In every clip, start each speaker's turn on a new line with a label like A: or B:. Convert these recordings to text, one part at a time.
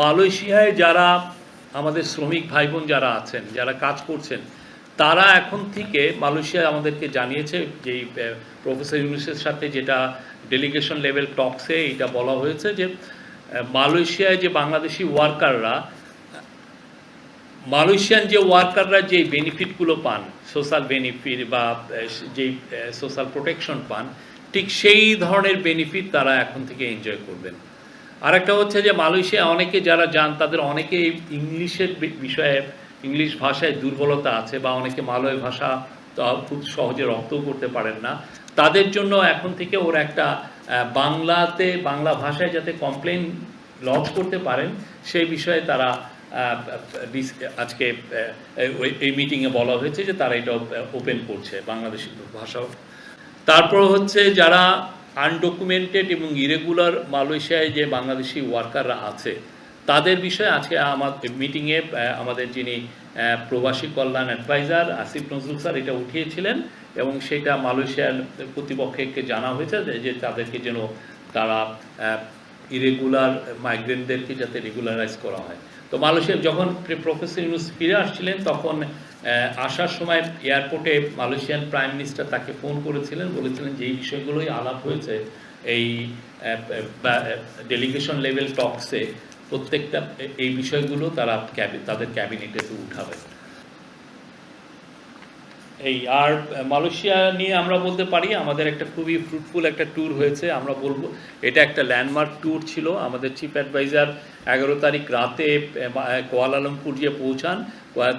A: মালয়েশিয়ায় যারা আমাদের শ্রমিক ভাই বোন যারা আছেন, যারা কাজ করছেন, তারা এখন থেকে মালয়েশিয়া আমাদেরকে জানিয়েছে যে প্রফেসর ইউনুসের সাথে যেটা ডেলিগেশন লেভেল টকসে এটা বলা হয়েছে যে মালয়েশিয়ায় যে বাংলাদেশি ওয়ার্কাররা মালয়েশিয়ান যে ওয়ার্কাররা যে বেনিফিটগুলো পান সোশ্যাল বেনিফিট বা যেই সোশ্যাল প্রোটেকশন পান, ঠিক সেই ধরনের বেনিফিট তারা এখন থেকে এনজয় করবেন। আরেকটা হচ্ছে যে মালয়েশিয়া, অনেকে যারা যান তাদের অনেকে ইংলিশের বিষয়ে, ইংলিশ ভাষায় দুর্বলতা আছে বা অনেকে মালয় ভাষা খুব সহজে রপ্তও করতে পারেন না। তাদের জন্য এখন থেকে ওরা একটা বাংলাতে, বাংলা ভাষায় যাতে কমপ্লেন লঞ্চ করতে পারেন, সেই বিষয়ে তারা আজকে এই মিটিংয়ে বলা হয়েছে যে তারা এটা ওপেন করছে বাংলাদেশি ভাষা তারপর হচ্ছে যারা আনডকুমেন্টেড এবং ইরেগুলার মালয়েশিয়ায় যে বাংলাদেশি ওয়ার্কাররা আছে, তাদের বিষয়ে আজকে আমার মিটিংয়ে আমাদের যিনি প্রবাসী কল্যাণ অ্যাডভাইজার আসিফ নজরুল স্যার এটা উঠিয়েছিলেন এবং সেটা মালয়েশিয়ার কর্তৃপক্ষকে জানা হয়েছে যে- যে তাদেরকে যেন তারা ইরেগুলার মাইগ্রেন্টদেরকে যাতে রেগুলারাইজ করা হয়। তো মালয়েশিয়া যখন প্রফেসর ইউনুস ফিরে আসছিলেন, তখন আসার সময় এয়ারপোর্টে মালয়েশিয়ান প্রাইম মিনিস্টার তাকে ফোন করেছিলেন, বলেছিলেন যে এই বিষয়গুলোই আলাপ হয়েছে। এই ডেলিগেশন লেভেল টকসে প্রত্যেকটা এই বিষয়গুলো তারা তাদের ক্যাবিনেটে উঠাবে। এই, আর মালয়েশিয়া নিয়ে আমরা বলতে পারি, আমাদের একটা খুবই ফ্রুটফুল একটা ট্যুর হয়েছে, আমরা বলব, এটা একটা ল্যান্ডমার্ক ট্যুর ছিল, আমাদের চিফ অ্যাডভাইজার এগারো তারিখ রাতে কোয়ালালামপুর গিয়ে পৌঁছান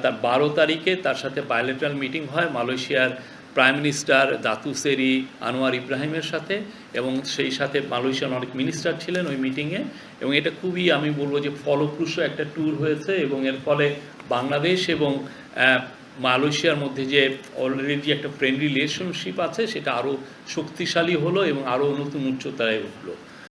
A: তার বারো তারিখে তার সাথে বায়োলেটারাল মিটিং হয়, মালয়েশিয়ার প্রাইম মিনিস্টার দাতু সেরি আনোয়ার ইব্রাহিমের সাথে, এবং সেই সাথে মালয়েশিয়ান অনেক মিনিস্টার ছিলেন ওই মিটিংয়ে এবং এটা খুবই আমি বলব যে ফলপ্রসূ একটা ট্যুর হয়েছে, এবং এর ফলে বাংলাদেশ এবং মালয়েশিয়ার মধ্যে যে অলরেডি একটা ফ্রেন্ডলি রিলেশনশিপ আছে, সেটা আরও শক্তিশালী হলো এবং আরও নতুন উচ্চতায় উঠল।